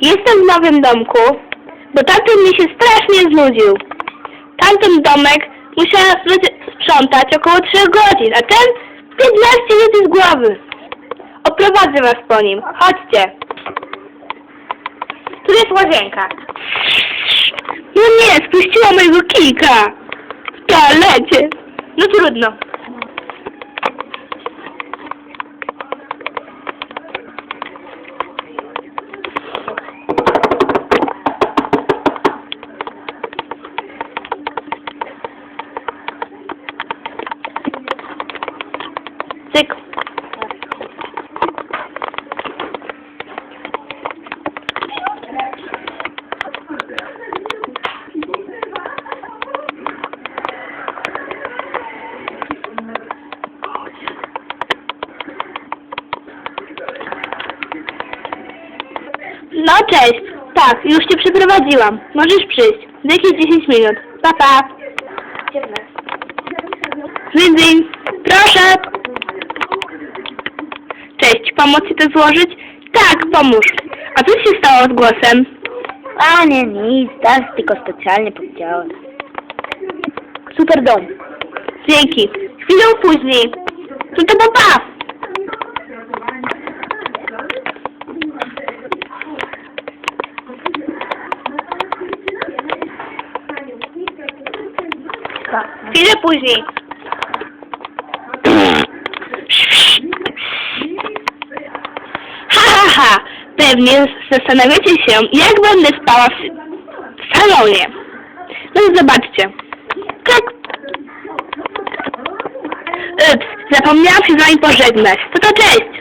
Jestem w nowym domku, bo tamten mi się strasznie znudził. Tamten domek musiałam spr- sprzątać około 3 godzin, a ten 15 minut z głowy. Oprowadzę was po nim. Chodźcie. Tu jest łazienka. No nie, spuściła mojego kijka. W toalecie. No trudno. Cyk. No cześć. Tak, już cię przeprowadziłam. Możesz przyjść. Za jakieś 10 minut. Pa, pa. Zydzyń, proszę. Cześć, pomóc ci to złożyć? Tak, pomóż. A co się stało z głosem? A nie, nic, tak tylko specjalnie powiedziałem. Super dom. Dzięki. Chwilę później. No to pa, pa. Chwilę później. Ha, ha, ha. Pewnie zastanawiacie się, jak będę spała w, w salonie. No zobaczcie. Tak. Ups, zapomniałam się z wami pożegnać. To to cześć.